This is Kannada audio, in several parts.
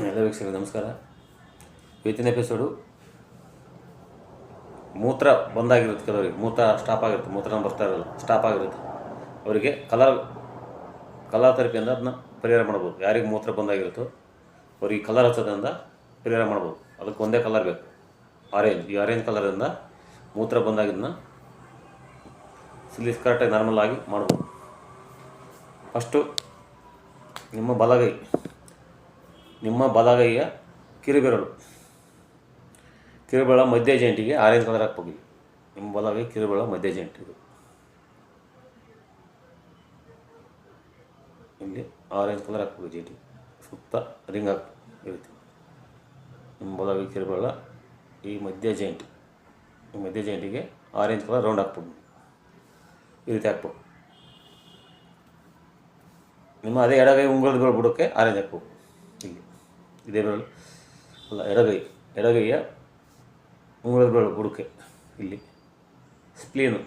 ಎಲ್ಲ ವೀಕ್ಷಕರಿಗೆ ನಮಸ್ಕಾರ. ಇವತ್ತಿನ ಎಪಿಸೋಡು ಮೂತ್ರ ಬಂದಾಗಿರುತ್ತೆ ಕೆಲವರಿಗೆ. ಮೂತ್ರ ಸ್ಟಾಪ್ ಆಗಿರುತ್ತೆ. ಮೂತ್ರ ಬರ್ತಾ ಇರಲ್ಲ. ಸ್ಟಾಪ್ ಆಗಿರುತ್ತೆ. ಅವರಿಗೆ ಕಲರ್ ಕಲರ್ ಥೆರಪಿಯಿಂದ ಅದನ್ನ ಪರಿಹಾರ ಮಾಡ್ಬೋದು. ಯಾರಿಗೆ ಮೂತ್ರ ಬಂದಾಗಿರುತ್ತೋ ಅವ್ರಿಗೆ ಕಲರ್ ಹಚ್ಚೋದ್ರಿಂದ ಪರಿಹಾರ ಮಾಡ್ಬೋದು. ಅದಕ್ಕೆ ಒಂದೇ ಕಲರ್ ಬೇಕು. ಆರೆಂಜ್ ಈ ಆರೆಂಜ್ ಕಲರಿಂದ ಮೂತ್ರ ಬಂದಾಗಿದ್ದನ್ನ ಸಿಲಿಸ್ ಕರೆಕ್ಟಾಗಿ ನಾರ್ಮಲ್ ಆಗಿ ಮಾಡ್ಬೋದು. ಫಸ್ಟು ನಿಮ್ಮ ಬಲಗೈ. ನಿಮ್ಮ ಬಲಗೈಯ ಕಿರುಬೆರಳು. ಕಿರುಬೆಳ ಮಧ್ಯ ಜಂಟಿಗೆ ಆರೆಂಜ್ ಕಲರ್ ಹಾಕ್ಬೇಕು ನಿಮ್ಮ ಬಲಗೈ ಕಿರುಬೆಳ ಮಧ್ಯ ಜಂಟಿ ಇದು. ಇಲ್ಲಿ ಆರೆಂಜ್ ಕಲರ್ ಹಾಕ್ಬೇಕು ಜಂಟಿ. ಸುತ್ತ ರಿಂಗ್ ಹಾಕ್ಬೇಕು ಈ ರೀತಿ. ನಿಮ್ಮ ಬಲಗೈ ಕಿರುಬೆಳ ಈ ಮಧ್ಯ ಜಂಟಿ. ಈ ಮಧ್ಯ ಜಂಟಿಗೆ ಆರೆಂಜ್ ಕಲರ್ ರೌಂಡ್ ಹಾಕ್ಬೇಕು ಈ ರೀತಿ ಹಾಕ್ಬೇಕು ನಿಮ್ಮ ಅದೇ ಎಡಗೈ ಉಂಗುರದ ಬಿಡೋಕ್ಕೆ ಆರೆಂಜ್ ಹಾಕ್ಬೇಕು ಇದೇ ಬೆರಳು ಅಲ್ಲ, ಎಡಗೈ, ಎಡಗೈಯ ಬೆರಳು ಬುಡುಕೆ, ಇಲ್ಲಿ. ಸ್ಪ್ಲೀನು,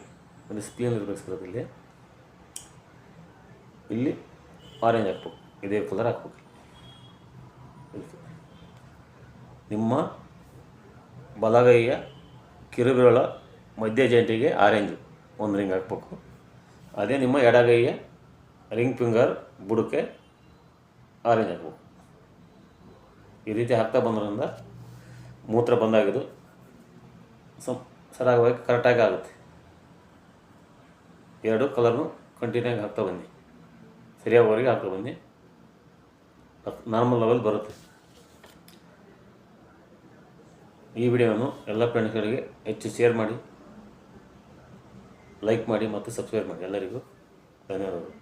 ಒಂದು ಸ್ಪ್ಲೀನ್ ಇರಬೇಕು ಇಲ್ಲಿ ಇಲ್ಲಿ ಆರೆಂಜ್ ಹಾಕ್ಬೇಕು, ಇದೇ ಕಲರ್ ಹಾಕ್ಬೇಕು. ನಿಮ್ಮ ಬಲಗೈಯ ಕಿರುಬೆರಳ ಮಧ್ಯ ಜಂಟಿಗೆ ಆರೆಂಜ್ ಒಂದು ರಿಂಗ್ ಹಾಕ್ಬೇಕು. ಅದೇ ನಿಮ್ಮ ಎಡಗೈಯ ರಿಂಗ್ ಫಿಂಗರ್ ಬುಡಕ್ಕೆ ಆರೆಂಜ್ ಹಾಕ್ಬೇಕು. ಈ ರೀತಿ ಹಾಕ್ತಾ ಬಂದ್ರಿಂದ ಮೂತ್ರ ಬಂದಾಗಿದ್ದು ಸಮ್ ಸರಾಗವಾಗಿ ಕರೆಕ್ಟಾಗಿ ಆಗುತ್ತೆ. ಎರಡು ಕಲರ್ನು ಕಂಟಿನ್ಯೂ ಆಗಿ ಹಾಕ್ತಾ ಬನ್ನಿ. ಸರಿಯಾಗವರೆಗೆ ಹಾಕ್ತಾ ಬನ್ನಿ. ನಾರ್ಮಲ್ ಲೆವೆಲ್ ಬರುತ್ತೆ. ಈ ವಿಡಿಯೋವನ್ನು ಎಲ್ಲ ಫ್ರೆಂಡ್ಸ್ಗಳಿಗೆ ಹೆಚ್ಚು ಶೇರ್ ಮಾಡಿ ಲೈಕ್ ಮಾಡಿ ಮತ್ತು ಸಬ್ಸ್ಕ್ರೈಬ್ ಮಾಡಿ ಎಲ್ಲರಿಗೂ. ಧನ್ಯವಾದಗಳು.